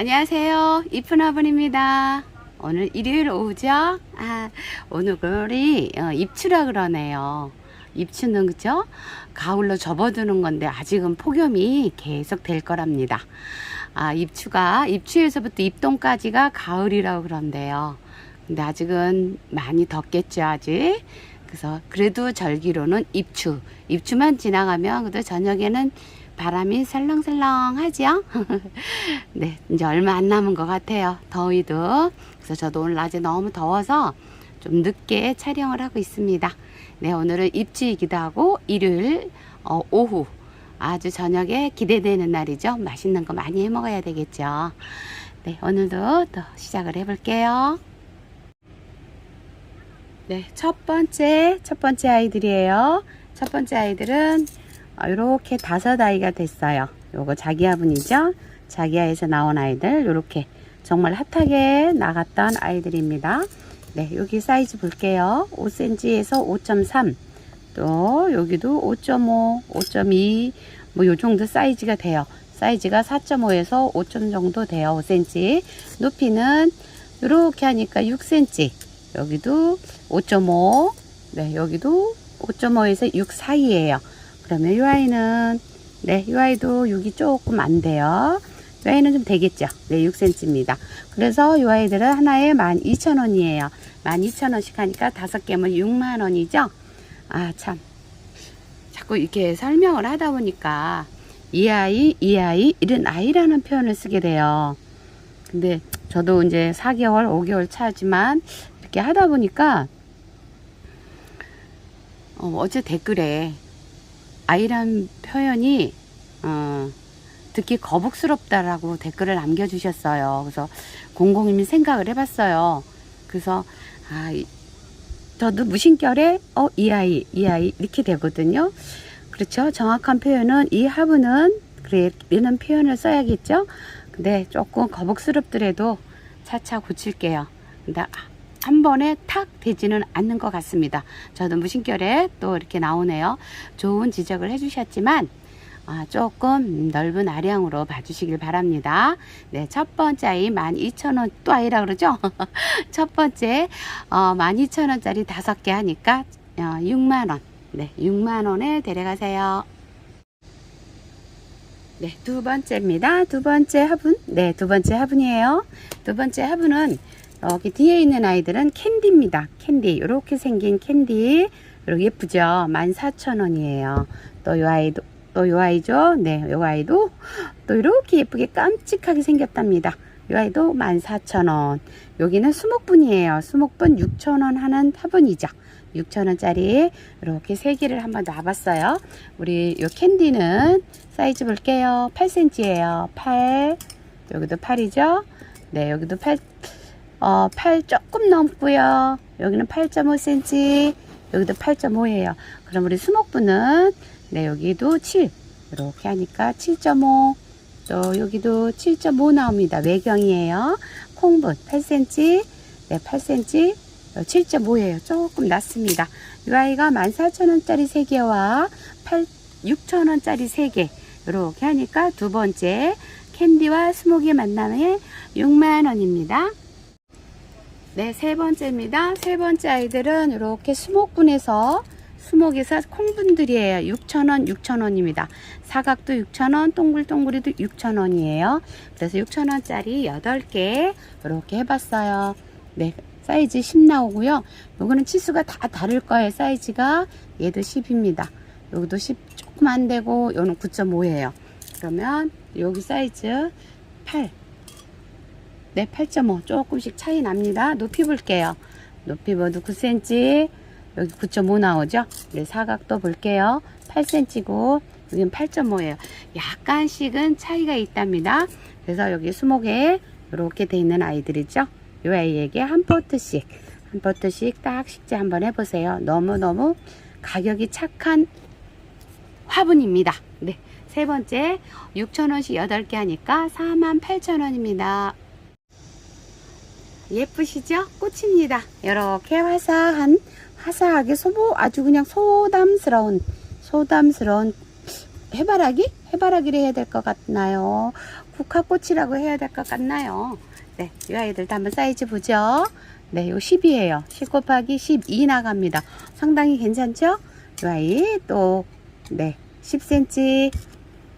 안녕하세요. 이쁜 화분입니다. 오늘 일요일 오후죠? 아, 오늘이 어, 입추라 그러네요. 입추는 그죠? 가을로 접어두는 건데 아직은 폭염이 계속 될 거랍니다. 아, 입추가 입추에서부터 입동까지가 가을이라고 그런데요. 근데 아직은 많이 덥겠죠, 아직. 그래서 그래도 절기로는 입추. 입추만 지나가면 그래도 저녁에는 바람이 살랑살랑하지요? 네, 이제 얼마 안 남은 것 같아요. 더위도. 그래서 저도 오늘 낮에 너무 더워서 좀 늦게 촬영을 하고 있습니다. 네, 오늘은 입주이기도 하고 일요일 어, 오후 아주 저녁에 기대되는 날이죠. 맛있는 거 많이 해 먹어야 되겠죠. 네, 오늘도 또 시작을 해볼게요. 네, 첫 번째, 첫 번째 아이들이에요. 첫 번째 아이들은 이렇게 다섯 아이가 됐어요. 요거 자기야분이죠. 자기야에서 나온 아이들 요렇게 정말 핫하게 나갔던 아이들입니다. 네, 여기 사이즈 볼게요. 5cm에서 5.3. 또 여기도 5.5, 5.2, 뭐 요 정도 사이즈가 돼요. 사이즈가 4.5에서 5점 정도 돼요. 5cm. 높이는 이렇게 하니까 6cm. 여기도 5.5. 네, 여기도 5.5에서 6 사이에요. 그러면 이 아이는 네, 이 아이도 6이 조금 안 돼요. 이 아이는 좀 되겠죠. 네, 6cm입니다. 그래서 이 아이들은 하나에 12,000원이에요. 12,000원씩 하니까 다섯 개면 6만 원이죠. 아, 참. 자꾸 이렇게 설명을 하다 보니까 이 아이, 이 아이, 이런 아이라는 표현을 쓰게 돼요. 근데 저도 이제 4개월, 5개월 차지만 이렇게 하다 보니까 어, 어제 댓글에 아이란 표현이 어, 듣기 거북스럽다라고 댓글을 남겨주셨어요. 그래서 공공님이 생각을 해봤어요. 그래서 아, 이- 저도 무심결에 어, 이 아이, 이 아이 이렇게 되거든요. 그렇죠. 정확한 표현은 이 하부는 그래 이런 표현을 써야겠죠. 근데 조금 거북스럽더라도 차차 고칠게요. 근데 한 번에 탁 되지는 않는 것 같습니다. 저도 무심결에 또 이렇게 나오네요. 좋은 지적을 해주셨지만 아, 조금 넓은 아량으로 봐주시길 바랍니다. 네, 첫 번째 아이 12,000원 또 아이라 그러죠? 첫 번째 어, 12,000원짜리 다섯 개 하니까 어, 6만원. 네, 6만원에 데려가세요. 네, 두 번째입니다. 두 번째 화분. 네, 두 번째 화분이에요. 두 번째 화분은 여기 뒤에 있는 아이들은 캔디입니다. 캔디. 이렇게 생긴 캔디. 이렇게 예쁘죠? 14,000원이에요. 또이 아이도, 또이 아이죠? 네, 이 아이도 또 이렇게 예쁘게 깜찍하게 생겼답니다. 이 아이도 14,000원. 여기는 수목분이에요. 수목분 6,000원 하는 화분이죠. 6,000원짜리 이렇게 세 개를 한번 놔봤어요. 우리 요 캔디는 사이즈 볼게요. 8cm예요. 8. 여기도 8이죠? 네, 여기도 8, 어, 8 조금 넘고요. 여기는 8.5cm. 여기도 8.5예요. 그럼 우리 수목분은 네, 여기도 7. 이렇게 하니까 7.5. 또 여기도 7.5 나옵니다. 외경이에요. 콩분 8cm. 네, 8cm. 7.5예요. 조금 낮습니다. 이 아이가 14,000원짜리 3개와 8, 6,000원짜리 3개. 이렇게 하니까 두 번째 캔디와 스모기 만남에 6만원입니다. 네, 세 번째입니다. 세 번째 아이들은 이렇게 수목분에서 수목에서 콩분들이에요. 6,000원, 6,000원입니다. 사각도 6,000원, 동글동글이도 6,000원이에요. 그래서 6,000원짜리 8개 이렇게 해봤어요. 네, 사이즈 10 나오고요. 요거는 치수가 다 다를 거예요. 사이즈가 얘도 10입니다. 여기도 10 조금 안 되고 요는 9.5예요. 그러면 여기 사이즈 8. 네, 8.5 조금씩 차이 납니다. 높이 볼게요. 높이 모두 9cm, 여기 9.5 나오죠? 네, 사각도 볼게요. 8cm고 여기는 8.5예요. 약간씩은 차이가 있답니다. 그래서 여기 수목에 이렇게 돼 있는 아이들이죠. 이 아이에게 한 포트씩 한 포트씩 딱 식재 한번 해보세요. 너무너무 가격이 착한 화분입니다. 네. 세 번째 6,000원씩 8개 하니까 48,000원입니다. 예쁘시죠? 꽃입니다. 이렇게 화사한 화사하게 소보 아주 그냥 소담스러운 소담스러운 해바라기? 해바라기를 해야 될 것 같나요? 국화꽃이라고 해야 될 것 같나요? 네, 이 아이들도 한번 사이즈 보죠. 네, 요 10이에요. 10 곱하기 12 나갑니다. 상당히 괜찮죠? 이 아이 또, 네, 10cm.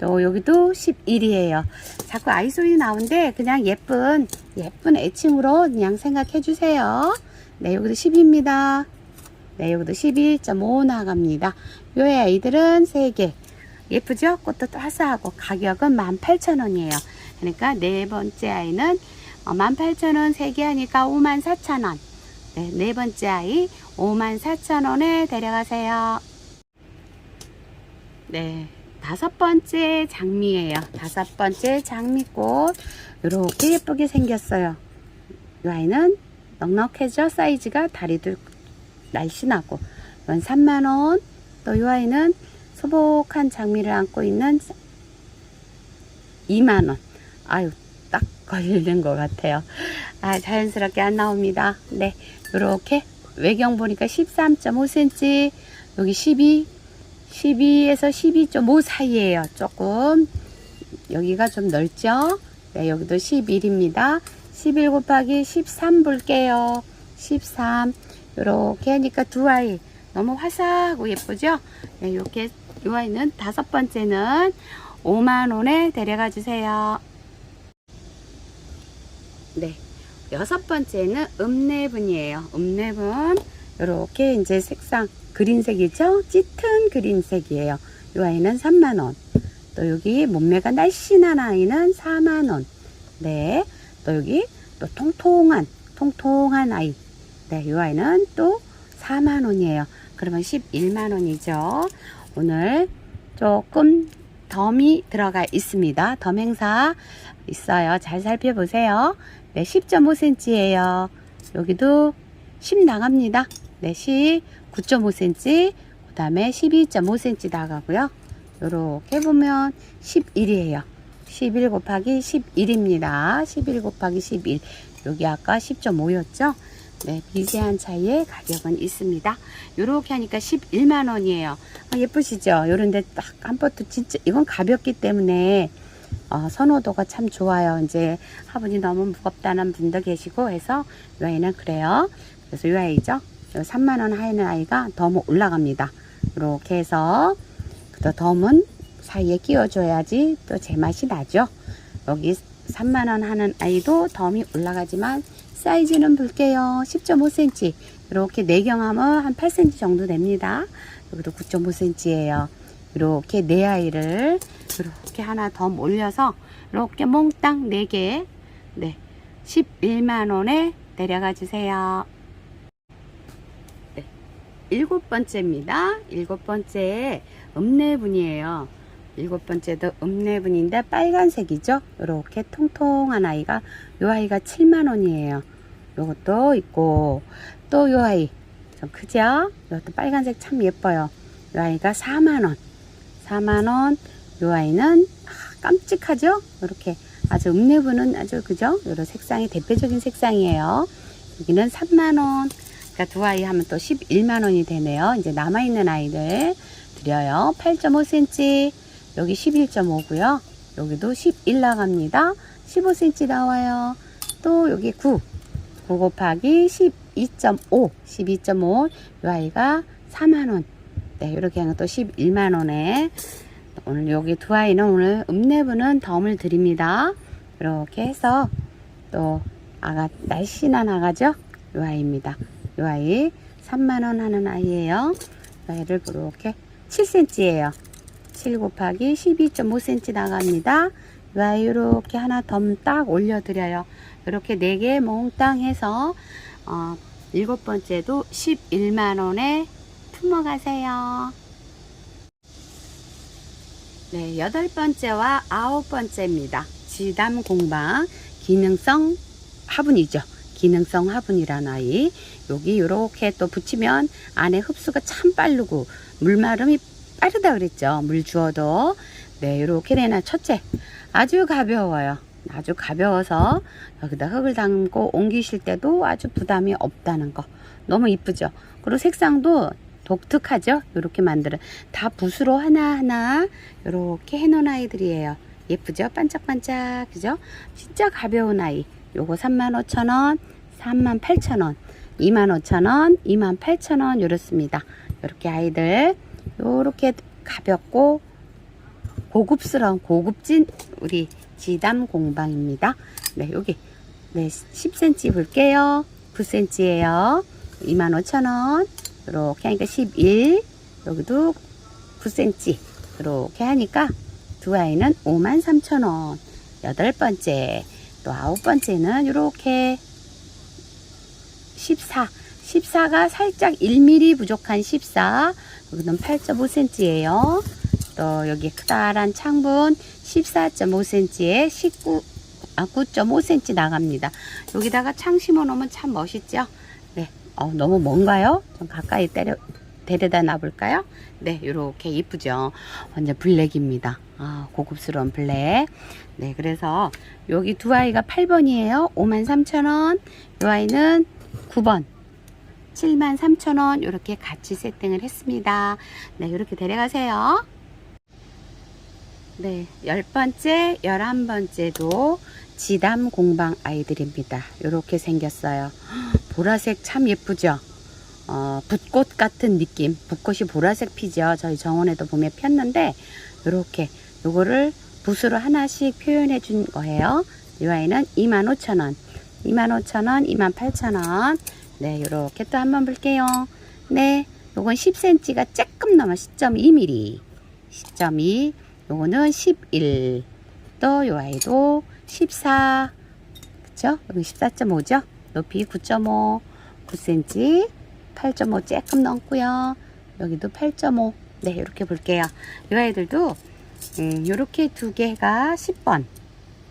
또 여기도 11이에요. 자꾸 아이 소리 나오는데 그냥 예쁜, 예쁜 애칭으로 그냥 생각해 주세요. 네, 여기도 10입니다. 네, 여기도 11.5 나갑니다. 요 아이들은 3개. 예쁘죠? 꽃도 화사하고 가격은 18,000원이에요. 그러니까 네 번째 아이는 18,000원 3개 하니까 54,000원. 네, 네 번째 아이 54,000원에 데려가세요. 네, 다섯 번째 장미예요. 다섯 번째 장미꽃. 이렇게 예쁘게 생겼어요. 이 아이는 넉넉해져 사이즈가 다리도 날씬하고 이건 3만원 또 이 아이는 소복한 장미를 안고 있는 2만원 아유 딱 걸리는 것 같아요 아 자연스럽게 안 나옵니다 네 이렇게 외경 보니까 13.5cm 여기 12 12에서 12.5 사이에요? 조금. 여기가 좀 넓죠? 네 여기도 11입니다. 11 곱하기 13 볼게요. 13 이렇게 하니까 두 아이. 너무 화사하고 예쁘죠? 네, 이렇게 이 아이는 다섯 번째는 5만 원에 데려가 주세요. 네, 여섯 번째는 읍내분이에요. 읍내분. 이렇게 이제 색상 그린색이죠? 짙은 그린색이에요. 이 아이는 3만 원. 또 여기 몸매가 날씬한 아이는 4만 원. 네, 또 여기 또 통통한 통통한 아이. 네, 이 아이는 또 4만 원이에요. 그러면 11만 원이죠. 오늘 조금 덤이 들어가 있습니다. 덤 행사 있어요. 잘 살펴보세요. 네, 10.5cm예요. 여기도 10 나갑니다. 네, 10, 9.5cm, 그 다음에 12.5cm 나가고요. 요렇게 보면 11이에요. 11 곱하기 11입니다. 11 곱하기 11. 여기 아까 10.5였죠? 네, 미세한 차이의 가격은 있습니다. 요렇게 하니까 11만 원이에요. 아, 예쁘시죠? 요런데 딱 한 포트 진짜 이건 가볍기 때문에 어, 선호도가 참 좋아요. 이제 화분이 너무 무겁다는 분도 계시고 해서 이 아이는 그래요. 그래서 이 아이죠. 요 3만 원 하이는 아이가 덤 올라갑니다. 이렇게 해서 또 덤은 사이에 끼워줘야지 또 제맛이 나죠. 여기 3만 원 하는 아이도 덤이 올라가지만 사이즈는 볼게요. 10.5cm. 이렇게 내경하면 한 8cm 정도 됩니다. 여기도 9.5cm예요. 이렇게 네 아이를 이렇게 하나 더 올려서 이렇게 몽땅 4개 네 11만 원에 내려가 주세요. 네, 일곱 번째입니다. 일곱 번째 읍내분이에요. 일곱 번째도 읍내분인데 빨간색이죠. 이렇게 통통한 아이가 요 아이가 7만 원이에요. 요것도 있고 또요 아이 좀 크죠? 이것도 빨간색 참 예뻐요. 요 아이가 4만 원. 4만 원. 요 아이는 아, 깜찍하죠? 이렇게 아주 읍내분은 아주 그죠? 요런 색상이 대표적인 색상이에요. 여기는 3만 원. 그러니까 두 아이 하면 또 11만 원이 되네요. 이제 남아 있는 아이들 드려요. 8.5cm. 여기 11.5고요. 여기도 11 나갑니다. 15cm 나와요. 또 여기 9. 9 곱하기 12.5. 12.5. 이 아이가 4만원. 네, 이렇게 하면 또 11만원에. 오늘 여기 두 아이는 오늘 읍내부는 덤을 드립니다. 이렇게 해서 또 아가, 날씬한 아가죠? 이 아이입니다. 이 아이 3만원 하는 아이예요. 이 아이를 이렇게 7cm예요. 7 곱하기 12.5cm 나갑니다. 이 아이 이렇게 하나 덤딱 올려드려요. 이렇게 4개 몽땅 해서 어, 일곱 번째도 11만원에 품어가세요. 네, 여덟 번째와 아홉 번째입니다. 지담 공방 기능성 화분이죠. 기능성 화분이라는 아이. 여기 이렇게 또 붙이면 안에 흡수가 참 빠르고 물마름이 빠르다 그랬죠. 물 주어도. 네, 이렇게 되나 첫째. 아주 가벼워요. 아주 가벼워서 여기다 흙을 담고 옮기실 때도 아주 부담이 없다는 거. 너무 이쁘죠. 그리고 색상도 독특하죠? 이렇게 만들어 다 붓으로 하나하나 이렇게 해놓은 아이들이에요. 예쁘죠? 반짝반짝 그죠? 진짜 가벼운 아이. 요거 35,000원, 38,000원, 25,000원, 28,000원 이렇습니다. 이렇게 아이들 요렇게 가볍고 고급스러운 고급진 우리 지담 공방입니다. 네, 여기 네, 10cm 볼게요. 9cm예요. 25,000원. 이렇게 하니까 11. 여기도 9cm. 이렇게 하니까 두 아이는 53,000원. 여덟 번째. 또 아홉 번째는 이렇게 14. 14가 살짝 1mm 부족한 14. 여기는 8.5cm예요. 또 여기 크다란 창분 14.5cm에 19, 아, 9.5cm 나갑니다. 여기다가 창 심어 놓으면 참 멋있죠? 네. 어, 너무 먼가요? 좀 가까이 때려, 데려다 놔볼까요? 네, 이렇게 이쁘죠? 완전 블랙입니다. 아, 고급스러운 블랙. 네, 그래서 여기 두 아이가 8번이에요. 53,000원. 이 아이는 9번. 73,000원. 이렇게 같이 세팅을 했습니다. 네, 이렇게 데려가세요. 네, 열 번째, 열한 번째도 지담 공방 아이들입니다. 이렇게 생겼어요. 보라색 참 예쁘죠? 어, 붓꽃 같은 느낌. 붓꽃이 보라색 피죠. 저희 정원에도 보면 폈는데, 이렇게 요거를 붓으로 하나씩 표현해 준 거예요. 이 아이는 25,000원, 25,000원, 28,000원. 네, 이렇게 또 한번 볼게요. 네, 요건 10cm가 조금 넘어 10.2mm. 10.2. 요거는 11. 또 요 아이도 14. 그쵸? 여기 14.5죠? 높이 9.5, 9cm, 8.5 조금 넘고요. 여기도 8.5. 네, 이렇게 볼게요. 이 아이들도 음, 요렇게 두 개가 10번.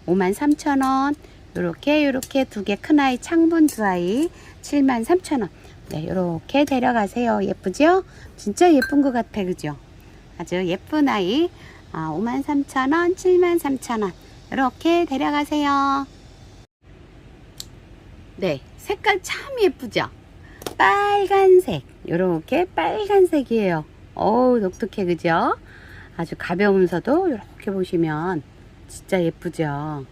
53,000원. 요렇게 요렇게 두 개 큰 아이 창분 두 아이 73,000원. 네, 요렇게 데려가세요. 예쁘죠? 진짜 예쁜 것 같아. 그죠? 아주 예쁜 아이. 아, 53,000원, 73,000원. 이렇게 데려가세요. 네, 색깔 참 예쁘죠? 빨간색. 이렇게 빨간색이에요. 어우, 독특해, 그죠? 아주 가벼우면서도 이렇게 보시면 진짜 예쁘죠?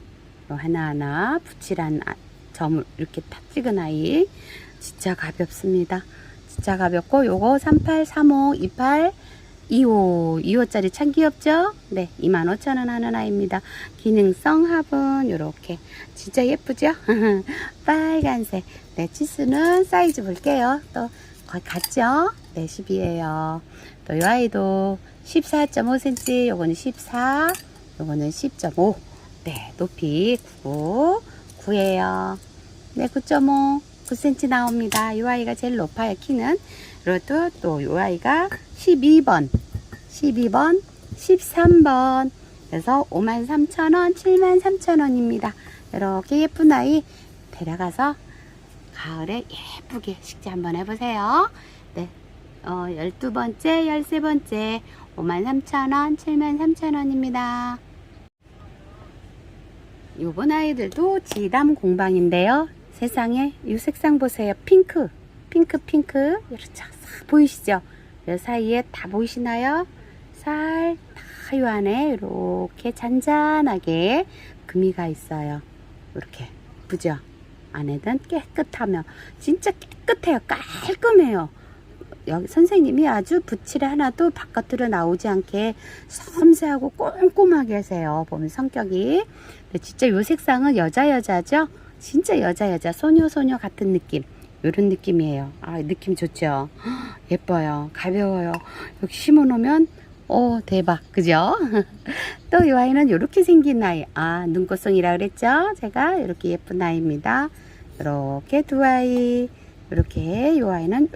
요 하나하나 붓칠한 아- 점을 이렇게 탁 찍은 아이. 진짜 가볍습니다. 진짜 가볍고, 요거 38, 35, 28, 2호, 2호짜리 참 귀엽죠? 네, 25,000원 하는 아이입니다. 기능성 화분, 요렇게. 진짜 예쁘죠? 빨간색. 네, 치수는 사이즈 볼게요. 또, 거의 같죠? 네, 10이에요. 또, 이 아이도 14.5cm, 요거는 14, 요거는 10.5. 네, 높이 9, 9예요. 네, 9.5, 9cm 나옵니다. 이 아이가 제일 높아요, 키는. 그리고 또, 이 아이가 12번, 12번, 13번. 그래서 53,000원, 73,000원입니다. 이렇게 예쁜 아이 데려가서 가을에 예쁘게 식재 한번 해보세요. 네. 어, 12번째, 13번째, 53,000원, 73,000원입니다. 요번 아이들도 지담 공방인데요. 세상에 이 색상 보세요. 핑크, 핑크, 핑크. 이렇게 싹 보이시죠? 이 사이에 다 보이시나요? 살, 다 요 안에 이렇게 잔잔하게 금이가 있어요. 이렇게. 예쁘죠? 안에는 깨끗하며, 진짜 깨끗해요. 깔끔해요. 여기 선생님이 아주 붓칠 하나도 바깥으로 나오지 않게 섬세하고 꼼꼼하게 하세요. 보면 성격이. 진짜 요 색상은 여자 여자죠? 진짜 여자 여자 소녀 소녀 같은 느낌. 요런 느낌이에요. 아, 느낌 좋죠? 예뻐요. 가벼워요. 여기 심어 놓으면 오, 대박. 그죠? 또 이 아이는 이렇게 생긴 아이. 아, 눈꽃송이라 그랬죠? 제가 이렇게 예쁜 아이입니다. 이렇게 두 아이. 이렇게 이 아이는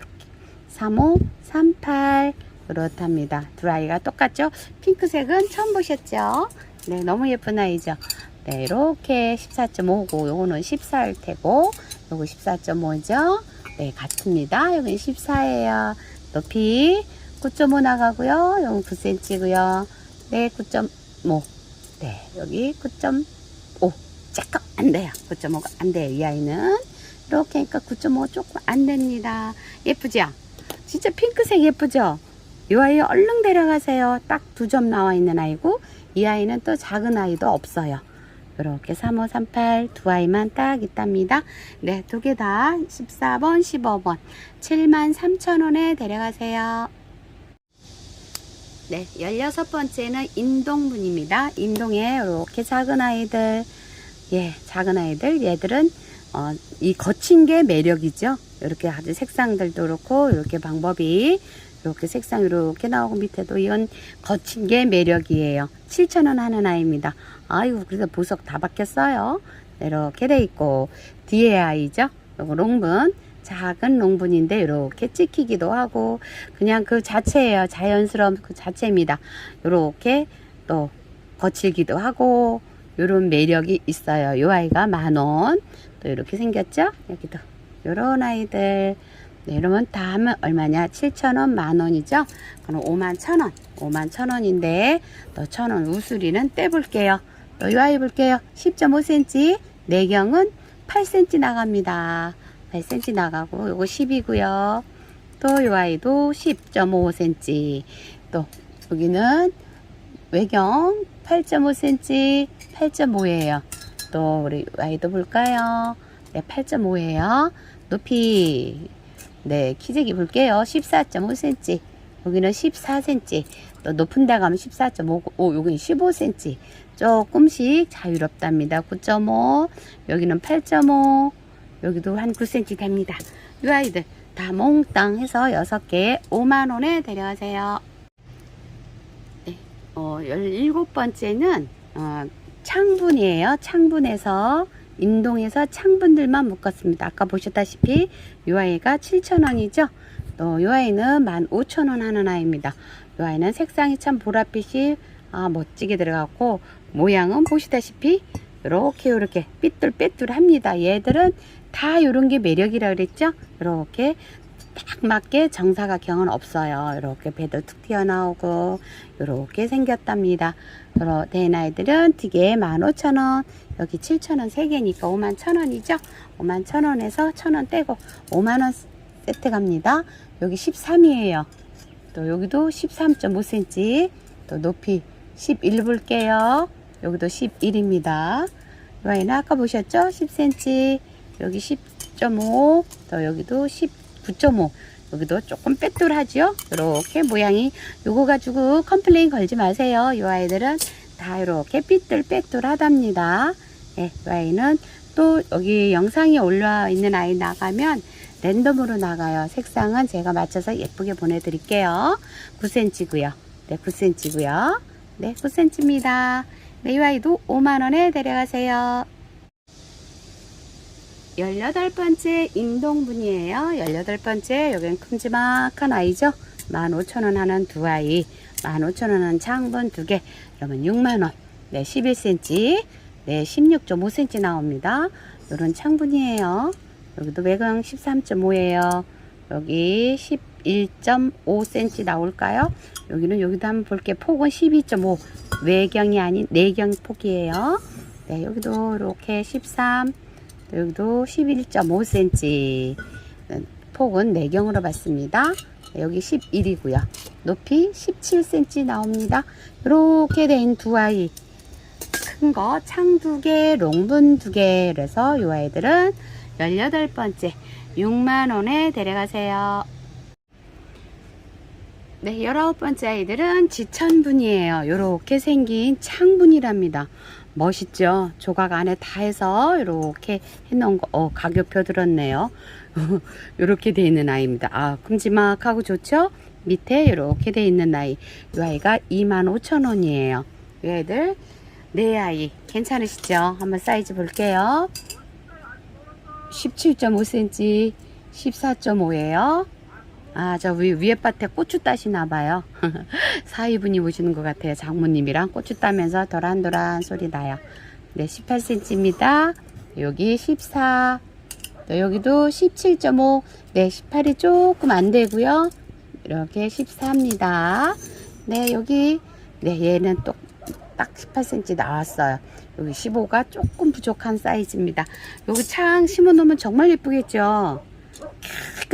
이렇게 35, 38 그렇답니다. 두 아이가 똑같죠? 핑크색은 처음 보셨죠? 네, 너무 예쁜 아이죠? 네, 이렇게 14.5고 요거는 14일 테고 요거 14.5죠? 네, 같습니다. 여기는 14예요. 높이 9.5 나가고요. 여기 9cm고요. 네, 9.5. 네, 여기 9.5. 조금 안 돼요. 9.5가 안 돼요. 이 아이는. 이렇게 하니까 9.5 조금 안 됩니다. 예쁘죠? 진짜 핑크색 예쁘죠? 이 아이 얼른 데려가세요. 딱 두 점 나와 있는 아이고 이 아이는 또 작은 아이도 없어요. 이렇게 3538 두 아이만 딱 있답니다. 네, 두 개 다 14번, 15번 73,000원에 데려가세요. 네, 16번째는 인동분입니다. 인동에 이렇게 작은 아이들, 예, 작은 아이들, 얘들은, 어, 이 거친 게 매력이죠. 이렇게 아주 색상들도 그렇고, 이렇게 방법이, 이렇게 색상 이렇게 나오고 밑에도 이건 거친 게 매력이에요. 7,000원 하는 아이입니다. 아이고, 그래서 보석 다. 네, 이렇게 돼 있고, 뒤에 아이죠. 요거 롱분. 작은 롱분인데 이렇게 찍히기도 하고 그냥 그 자체예요 자연스러운 그 자체입니다 이렇게 또 거칠기도 하고 이런 매력이 있어요 이 아이가 만원 또 이렇게 생겼죠 여기도 이런 아이들 네, 이러면 다 하면 얼마냐 7,000원 만원이죠 그럼 5만 1,000원 5만 1,000원인데 또 1,000원 우수리는 떼볼게요 또이 아이 볼게요 10.5cm 내경은 8cm 나갑니다 8cm 나가고 요거 10이고요. 또 요 아이도 10.5cm. 또 여기는 외경 8.5cm, 8.5예요. 또 우리 아이도 볼까요? 네, 8.5예요. 높이 네, 키재기 볼게요. 14.5cm. 여기는 14cm. 또 높은 데 가면 14.5, 오, 여기는 15cm. 조금씩 자유롭답니다. 9.5, 여기는 8.5, 여기도 한 9cm 됩니다. 이 아이들 다 몽땅 해서 6개 5만원에 데려가세요. 네, 어, 17번째는 어, 창분이에요. 창분에서 인동에서 창분들만 묶었습니다. 아까 보셨다시피 이 아이가 7,000원이죠. 또이 아이는 15,000원 하는 아이입니다. 이 아이는 색상이 참 보랏빛이 아, 멋지게 들어갔고 모양은 보시다시피 이렇게 이렇게 삐뚤빼뚤합니다. 얘들은 다 이런 게 매력이라 그랬죠? 이렇게 딱 맞게 정사각형은 없어요. 이렇게 배도 툭 튀어나오고 이렇게 생겼답니다. 그러 된 아이들은 되게 15,000원 여기 7,000원 3개니까 51,000원이죠. 51,000원에서 1,000원 떼고 5만원 세트 갑니다. 여기 13이에요. 또 여기도 13.5cm 또 높이 11 볼게요. 여기도 11입니다. 이 아이는 아까 보셨죠? 10cm 여기 10.5, 또 여기도 19.5. 여기도 조금 빼뚤하죠? 이렇게 모양이 요거 가지고 컴플레인 걸지 마세요. 이 아이들은 다 이렇게 삐뚤 빼뚤하답니다. 예, 이 아이는 또 여기 영상이 올라와 있는 아이 나가면 랜덤으로 나가요. 색상은 제가 맞춰서 예쁘게 보내드릴게요. 9cm고요. 네, 9cm고요. 네, 9cm입니다. 네, 이 아이도 5만원에 데려가세요. 18번째 인동분이에요. 18번째 여기는 큼지막한 아이죠. 15,000원 하는 두 아이 15,000원 하는 창분 두 개 그러면 6만원 네 11cm 네 16.5cm 나옵니다. 요런 창분이에요. 여기도 외경 13.5예요. 여기 11.5cm 나올까요? 여기는 여기도 한번 볼게 폭은 12.5 외경이 아닌 내경 폭이에요. 네 여기도 이렇게 13 여기도 11.5cm 폭은 내경으로 봤습니다. 여기 11이고요. 높이 17cm 나옵니다. 이렇게 된 두 아이 큰 거 창 두 개, 롱분 두 개. 그래서 이 아이들은 18번째 6만원에 데려가세요. 네, 19번째 아이들은 지천분이에요. 이렇게 생긴 창분이랍니다. 멋있죠? 조각 안에 다 해서 이렇게 해놓은 거, 어, 가격표 들었네요. 이렇게 돼 있는 아이입니다. 아, 큼지막하고 좋죠? 밑에 이렇게 돼 있는 아이. 이 아이가 25,000원이에요. 이 아이들, 네 아이. 괜찮으시죠? 한번 사이즈 볼게요. 17.5cm, 14.5예요. 아, 저 위, 위에 밭에 고추 따시나 봐요. 사위분이 오시는 것 같아요. 장모님이랑 고추 따면서 도란도란 소리 나요. 네, 18cm입니다. 여기 14. 또 여기도 17.5. 네, 18이 조금 안 되고요. 이렇게 14입니다. 네, 여기 네, 얘는 또 딱 18cm 나왔어요. 여기 15가 조금 부족한 사이즈입니다. 여기 창 심어 놓으면 정말 예쁘겠죠?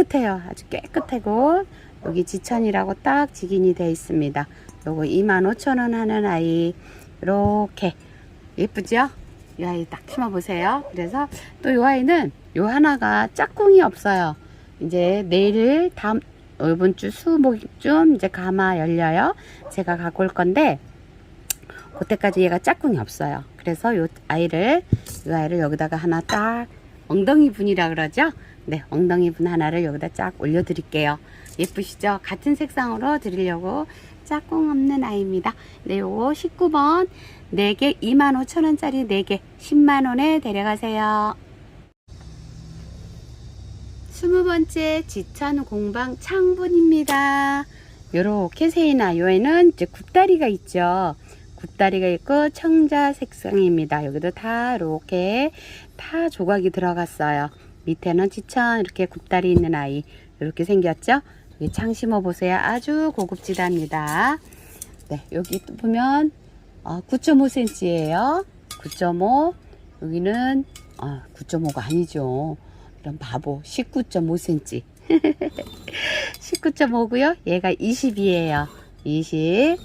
깨끗해요. 아주 깨끗하고 여기 지천이라고 딱 직인이 되어 있습니다. 요거 25,000원 하는 아이 이렇게 예쁘죠? 이 아이 딱 심어보세요. 그래서 또 이 아이는 요 하나가 짝꿍이 없어요. 이제 내일 다음 이번 주 수목쯤 이제 가마 열려요. 제가 갖고 올 건데 그때까지 얘가 짝꿍이 없어요. 그래서 요 아이를 이 아이를 여기다가 하나 딱 엉덩이 분이라 그러죠? 네, 엉덩이 분 하나를 여기다 쫙 올려드릴게요. 예쁘시죠? 같은 색상으로 드리려고 짝꿍 없는 아이입니다. 네, 요거 19번 4개 25,000원짜리 4개 10만원에 데려가세요. 20번째 지천 공방 창분입니다. 요렇게 세이나 요에는 이제 굽다리가 있죠. 굽다리가 있고 청자 색상입니다. 여기도 다 이렇게 다 조각이 들어갔어요. 밑에는 지천 이렇게 굽다리 있는 아이 이렇게 생겼죠. 여기 창 심어 보세요. 아주 고급지답니다. 네, 여기 또 보면 어, 9.5cm예요. 9.5 여기는 아, 9.5가 아니죠. 이런 바보 19.5cm 19.5고요. 얘가 20이에요. 20.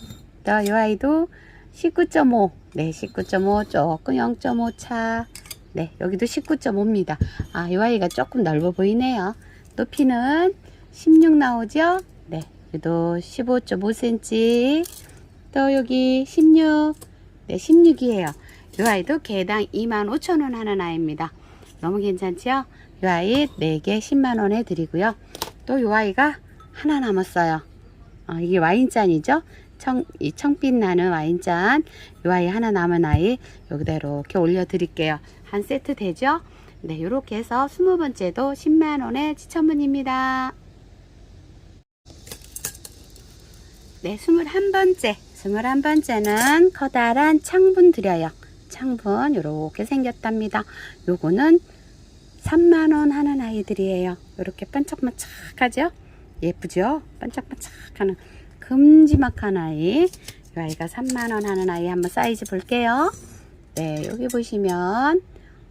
또이 아이도 19.5. 네, 19.5 조금 0.5 차. 네, 여기도 19.5입니다. 아, 이 아이가 조금 넓어 보이네요. 높이는 16 나오죠? 네, 여기도 15.5cm. 또 여기 16. 네, 16이에요. 이 아이도 개당 25,000원 하는 아이입니다. 너무 괜찮죠? 이 아이 4개 10만원에 드리고요. 또 이 아이가 하나 남았어요. 어, 이게 와인잔이죠? 청, 이 청빛 나는 와인잔. 이 아이 하나 남은 아이 여기다 이렇게 올려 드릴게요. 한 세트 되죠? 네, 이렇게 해서 20번째도 10만원의 지천문입니다. 네, 21번째. 21번째는 커다란 창분 드려요. 창분 이렇게 생겼답니다. 요거는 3만원 하는 아이들이에요. 이렇게 반짝반짝하죠? 예쁘죠? 반짝반짝하는 금지막한 아이. 이 아이가 3만원 하는 아이 한번 사이즈 볼게요. 네, 여기 보시면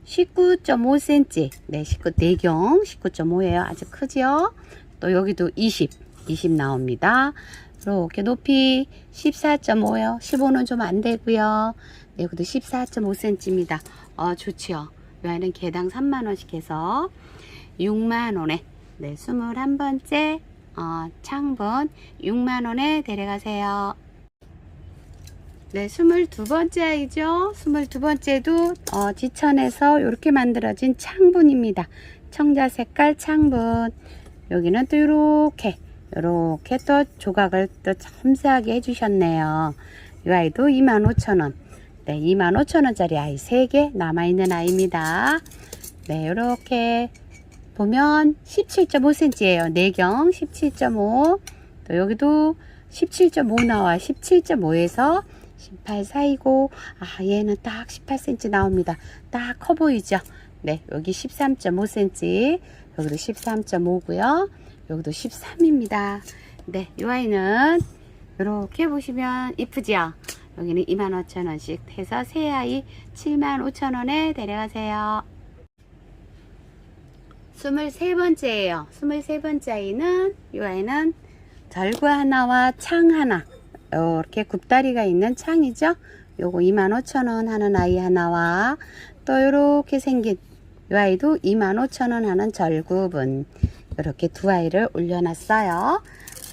19.5cm. 네, 19, 내경 19.5예요. 아주 크죠? 또 여기도 20, 20 나옵니다. 이렇게 높이 14.5요. 15는 좀 안 되고요. 네, 여기도 14.5cm입니다. 어, 좋지요. 이 아이는 개당 3만원씩 해서 6만원에 네, 21번째 어, 창분 6만원에 데려가세요. 네, 22번째 아이죠. 22번째도 어, 지천에서 이렇게 만들어진 창분입니다. 청자 색깔 창분. 여기는 또 이렇게 이렇게 또 조각을 또 섬세하게 해주셨네요. 이 아이도 25,000원. 네, 25,000원짜리 아이 3개 남아있는 아이입니다. 네, 이렇게 보면 17.5cm예요. 내경 17.5. 또 여기도 17.5 나와. 17.5에서 18 사이고, 아, 얘는 딱 18cm 나옵니다. 딱 커 보이죠? 네, 여기 13.5cm. 여기도 13.5고요. 여기도 13입니다. 네, 이 아이는 이렇게 보시면 이쁘죠? 여기는 25,000원씩 해서 새 아이 75,000원에 데려가세요. 23번째예요. 23번째 아이는 이 아이는 절구 하나와 창 하나 이렇게 굽다리가 있는 창이죠. 요거 25,000원 하는 아이 하나와 또 이렇게 생긴 이 아이도 25,000원 하는 절구분 이렇게 두 아이를 올려놨어요.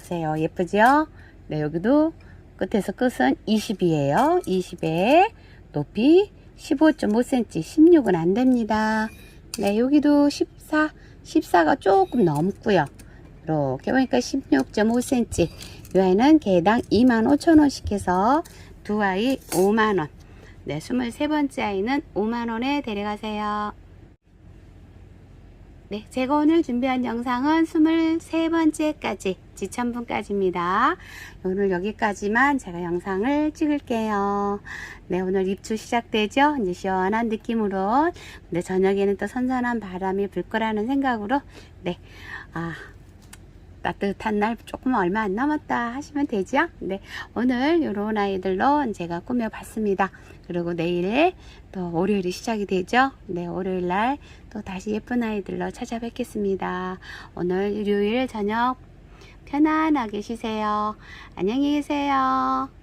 보세요. 예쁘죠? 네, 여기도 끝에서 끝은 20이에요. 20에 높이 15.5cm, 16은 안 됩니다. 네, 여기도 14, 14가 조금 넘고요. 이렇게 보니까 16.5cm. 이 아이는 개당 25,000원씩 해서 두 아이 5만원. 네, 23번째 아이는 5만원에 데려가세요. 네, 제가 오늘 준비한 영상은 23번째까지 지천분까지입니다. 오늘 여기까지만 제가 영상을 찍을게요. 네, 오늘 입추 시작되죠? 이제 시원한 느낌으로. 근데 저녁에는 또 선선한 바람이 불 거라는 생각으로, 네, 아, 따뜻한 날 조금 얼마 안 남았다 하시면 되죠. 네, 오늘 이런 아이들로 제가 꾸며 봤습니다. 그리고 내일 또 월요일이 시작이 되죠. 네, 월요일 날 또 다시 예쁜 아이들로 찾아뵙겠습니다. 오늘 일요일 저녁 편안하게 쉬세요. 안녕히 계세요.